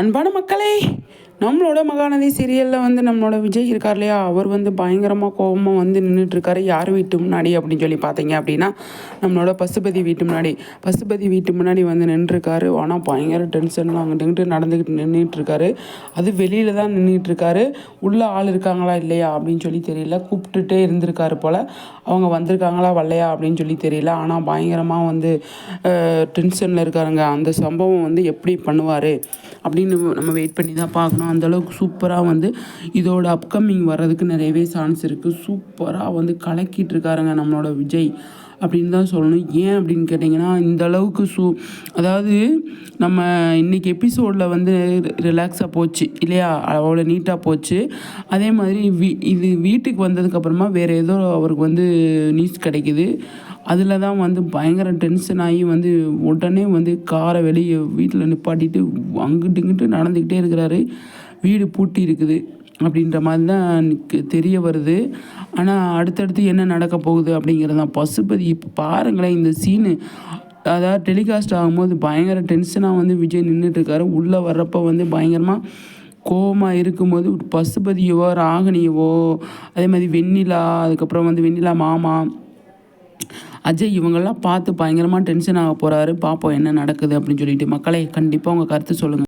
அன்பான மக்களே நம்மளோட மகாநதி சீரியலில் வந்து நம்மளோட விஜய் இருக்கார் இல்லையா? அவர் வந்து பயங்கரமாக கோபமாக வந்து நின்றுட்டுருக்காரு யார் வீட்டு முன்னாடி அப்படின்னு சொல்லி பார்த்தீங்க அப்படின்னா நம்மளோட பசுபதி வீட்டு முன்னாடி. பசுபதி வீட்டு முன்னாடி வந்து நின்றுருக்காரு. ஆனால் பயங்கர டென்ஷன்லாம் அங்கிட்டு நடந்துக்கிட்டு நின்றுட்டுருக்காரு அது வெளியில் தான் நின்றுட்டுருக்காரு உள்ளே ஆள் இருக்காங்களா இல்லையா அப்படின்னு சொல்லி தெரியல. கூப்பிட்டுட்டே இருந்திருக்காரு போல். அவங்க வந்திருக்காங்களா வரலையா அப்படின்னு சொல்லி தெரியல. ஆனால் பயங்கரமாக வந்து டென்ஷனில் இருக்காருங்க. அந்த சம்பவம் வந்து எப்படி பண்ணுவார்? அப்படின்னு நம்ம வெயிட் பண்ணி தான் பார்க்கணும் அந்தளவுக்கு சூப்பராக வந்து இதோட அப்கமிங் வர்றதுக்கு நிறையவே சான்ஸ் இருக்குது சூப்பராக வந்து கலக்கிட்டு இருக்காருங்க நம்மளோட விஜய். அப்படின்னு தான் சொல்லணும். ஏன் அப்படின்னு கேட்டிங்கன்னா இந்த அளவுக்கு சூ அதாவது நம்ம இன்றைக்கி எபிசோடில் வந்து ரிலாக்ஸாக போச்சு இல்லையா? அவ்வளோ நீட்டாக போச்சு. அதே மாதிரி வீ இது வீட்டுக்கு வந்ததுக்கப்புறமா வேறு ஏதோ அவருக்கு வந்து நியூஸ் கிடைக்குது. அதில் தான் வந்து பயங்கர டென்ஷன் ஆகி வந்து உடனே வந்து காரை வெளியே வீட்டில் நிப்பாட்டிட்டு அங்கிட்டு இங்கிட்டு நடந்துக்கிட்டே இருக்கிறாரு. வீடு பூட்டி இருக்குது. அப்படின்ற மாதிரி தான் எனக்கு தெரிய வருது. ஆனால் அடுத்தடுத்து என்ன நடக்க போகுது அப்படிங்கிறது தான் பசுபதி இப்போ பாருங்களேன் இந்த சீனு அதாவது டெலிகாஸ்ட் ஆகும்போது பயங்கர டென்ஷனாக வந்து விஜய் நின்றுட்டுருக்காரு உள்ளே வர்றப்போ வந்து பயங்கரமாக கோவமாக இருக்கும்போது பசுபதியவோ ராகினியவோ அதே மாதிரி வெண்ணிலா அதுக்கப்புறம் வந்து வெண்ணிலா மாமா அஜய் இவங்கெல்லாம் பார்த்து பயங்கரமாக டென்ஷன் ஆக போகிறாரு பார்ப்போம் என்ன நடக்குது அப்படின்னு சொல்லிட்டு. மக்களை கண்டிப்பாக உங்கள் கருத்து சொல்லுங்கள்